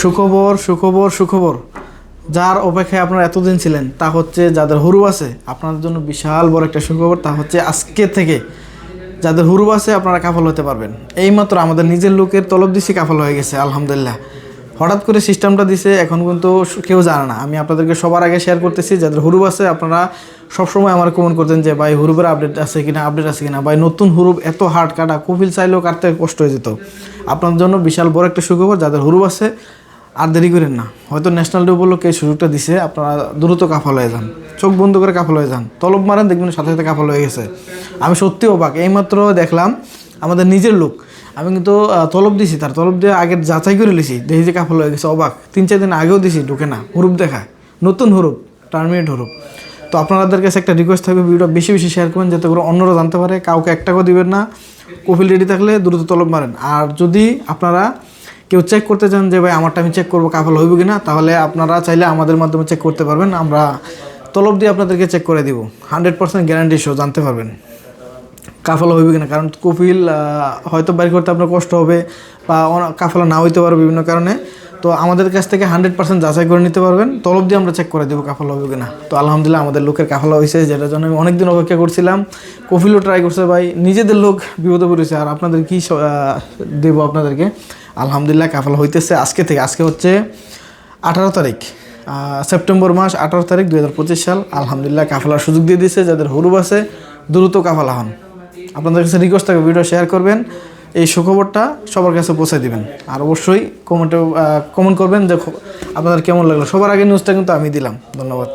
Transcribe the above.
সুখবর সুখবর সুখবর। যার অপেক্ষায় আপনারা এতদিন ছিলেন, তা হচ্ছে যাদের হুরু আছে, আপনাদের জন্য বিশাল বড় একটা সুখবর, তা হচ্ছে আজকে থেকে যাদের হুরু আছে, আপনারা কাফল হতে পারবেন। এইমাত্র আমাদের নিজের লোকের তলব দিছি, কাফল হয়ে গেছে, আলহামদুলিল্লাহ। হঠাৎ করে সিস্টেমটা দিছে, এখন কিন্তু কেউ জানে না। আমি আপনাদেরকে সবার আগে শেয়ার করতেছি, যাদের হুরুপ আছে, আপনারা সবসময় আমার কমেন্ট করতেন যে, ভাই, হুরুপের আপডেট আছে কিনা আপডেট আছে কিনা? ভাই, নতুন হুরুপ এত হার্ড কাটা কপিল চাইলেও কাটতে কষ্ট হয়ে যেত। আপনার জন্য বিশাল বড় একটা সুখবর, যাদের হুরুপ আছে, আর দেরি করেন না। হয়তো ন্যাশনাল ডে উপলক্ষে সুযোগটা দিছে, আপনারা দ্রুত কাফল হয়ে যান। চোখ বন্ধ করে কাফল হয়ে যান। তলব মারেন, দেখবেন সাথে সাথে কাফল হয়ে গেছে। আমি সত্যি অবাক। এইমাত্র দেখলাম, আমাদের নিজের লোক, আমি কিন্তু তলব দিছি, তার তলব দিয়ে আগের যাচাই করে লিছি। দেখি যে কাফল হয়ে গেছে, অবাক। তিন, চার দিন আগেও দিছি, ঢুকে না। হুরুপ দেখায়। নতুন হুরুপ টার্মিনেট হুরুপ। তো আপনাদের কাছে একটা রিকোয়েস্ট থাকবে, ভিডিওটা বেশি বেশি শেয়ার করবেন যাতে করে অন্যরা জানতে পারে। কাউকে এক টাকাও দিবেন না। কপিল রেডি থাকলে দ্রুত তলব মারেন। আর যদি আপনারা কেউ চেক করতে চান যে, ভাই, আমারটা আমি চেক করব, কাফল হইব কিনা? তাহলে আপনারা চাইলে আমাদের মাধ্যমে চেক করতে পারবেন। আমরা তলব দিয়ে আপনাদেরকে চেক করে দিব। হান্ড্রেড পার্সেন্ট গ্যারান্টি শো জানতে পারবেন কাফলা হইবে কিনা। কারণ কপিল হয়তো বাইর করতে আপনার কষ্ট হবে বা কাফলা না হইতে পারে বিভিন্ন কারণে। তো আমাদের কাছ থেকে হান্ড্রেড পার্সেন্ট যাচাই করে নিতে পারবেন। তলব দিয়ে আমরা চেক করে দেবো কাফলা হবে কিনা। তো আলহামদুলিল্লাহ আমাদের লোকের কাফলা হয়েছে যেটার জন্য আমি অনেকদিন অপেক্ষা করছিলাম। কফিলও ট্রাই করছে ভাই, নিজেদের লোক বিপদে পড়েছে। আর আপনাদের কী দেবো আপনাদেরকে? আলহামদুলিল্লাহ কাফলা হইতেছে। আজকে থেকে, আজকে হচ্ছে আঠারো তারিখ। সেপ্টেম্বর মাস আঠারো তারিখ দু হাজার পঁচিশ সাল। আলহামদুলিল্লাহ কাফলার সুযোগ দিয়ে দিয়েছে, যাদের হরুব আছে, দ্রুত কাফালা হন। আপনাদের কাছে রিকোয়েস্ট থাকবে ভিডিও শেয়ার করবেন। এই সুখবরটা সবার কাছে পৌঁছে দিবেন। আর অবশ্যই কমেন্টে কমেন্ট করবেন যে আপনাদের কেমন লাগল। সবার আগে নিউজটা কিন্তু আমি দিলাম। ধন্যবাদ।